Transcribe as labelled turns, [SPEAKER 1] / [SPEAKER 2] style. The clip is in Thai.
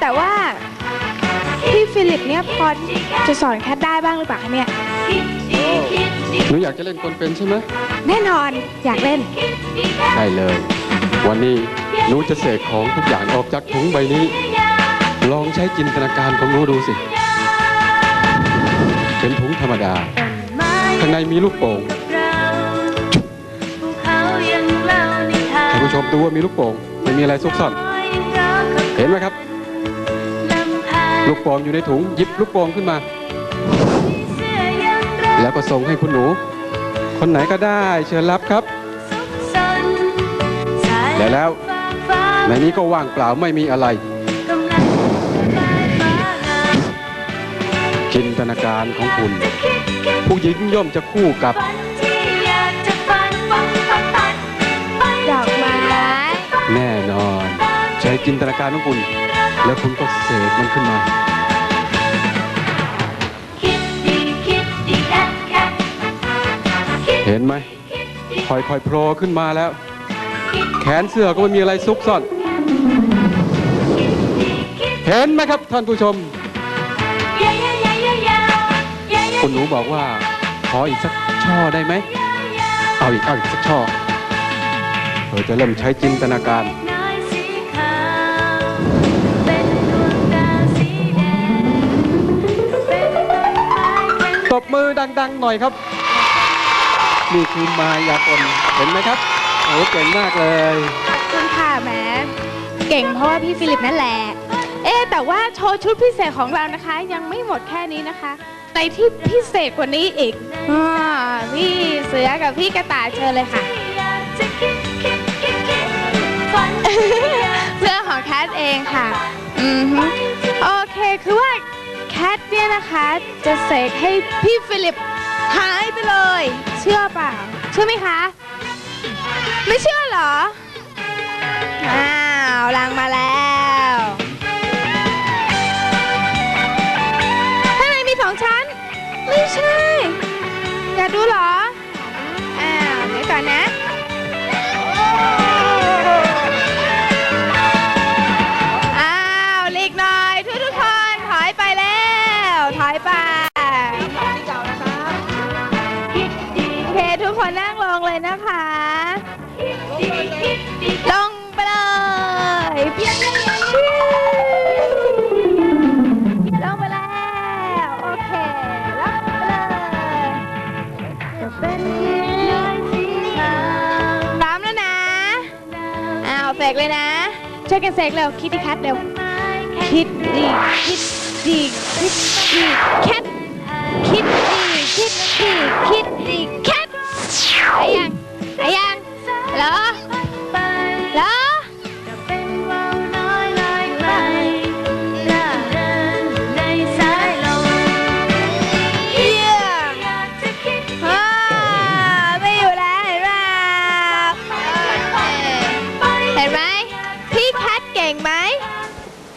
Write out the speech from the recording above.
[SPEAKER 1] แต่ว่าพี่ฟิลิปเนี่ยพอจะสอนแคทได้บ้างหรือเปล่าคะเนี่ย
[SPEAKER 2] หนูอยากจะเล่นกลเป็นใช่ไหม
[SPEAKER 1] แน่นอนอยากเล่น
[SPEAKER 2] ใช่เลย วันนี้หนูจะเสกของทุกอย่างออกจากถุงใบนี้ ลองใช้จินตนาการของหนูดูสิ เป็นถุงธรรมดา ข้างในมีลูกโป่งท่านผู้ชมดูว่ามีลูกโป่งไม่มีอะไรซุกซ่อน เห็นไหมครับ ลูกโป่งอยู่ในถุงหยิบลูกโป่งขึ้นมา แล้วก็ส่งให้คุณหนู คนไหนก็ได้เชิญรับครับและแล้วในนี้ก็ว่างเปล่าไม่มีอะไรจินตนาการของคุณ ผู้หญิงย่อมจะคู่กับ
[SPEAKER 1] ดอกไม้
[SPEAKER 2] แน่นอน ใช้จินตนาการของคุณ แล้วคุณก็เสกมันขึ้นมาเห็นไหมค่อยๆโผล่ขึ้นมาแล้ว แขนเสื้อก็ไม่มีอะไรซุกซ่อน เห็นไหมครับท่านผู้ชมคุณหนูบอกว่า ขออีกสักช่อได้ไหม เอาอีกเอาอีกสักช่อเธอจะเริ่มใช้จินตนาการ อดัง ๆ หน่อยครับ นี่คือมายากลเห็นไหมครับโอ้เก่งมากเลย
[SPEAKER 1] ขอบคุณค่ะแหมเก่งเพราะว่าพี่ฟิลิปนั่นแหละ เอ๊ะแต่ว่าโชว์ชุดพิเศษของเรานะคะ ยังไม่หมดแค่นี้นะคะในที่พิเศษกว่านี้อีกอาพี่เสือกับพี่กระต่ายเชิญเลยค่ะ เสื้อของแคทเองค่ะ อือฮึโอเค คือว่าแค ทเนี่ยนะคะ จะเสกให้พี่ฟิลิปหายไปเลย เชื่อเปล่าเชื่อไหมคะ ไม่เชื่อเหรอ อ้าวลังมาแล้วข้างในมีสองชั้น ไม่ใช่ อยากดูเหรอ ทุกคนนั่งลงเลยนะคะ ลงไปเลยลงไปแล้ว โอเคลงไปเลยจะเป็นพร้อมแล้วนะอ้าวเสกเลยนะ ช่วยกันเสกเร็วคิดดีแคทเร็วคิดดีคิดดีคิดดีแคท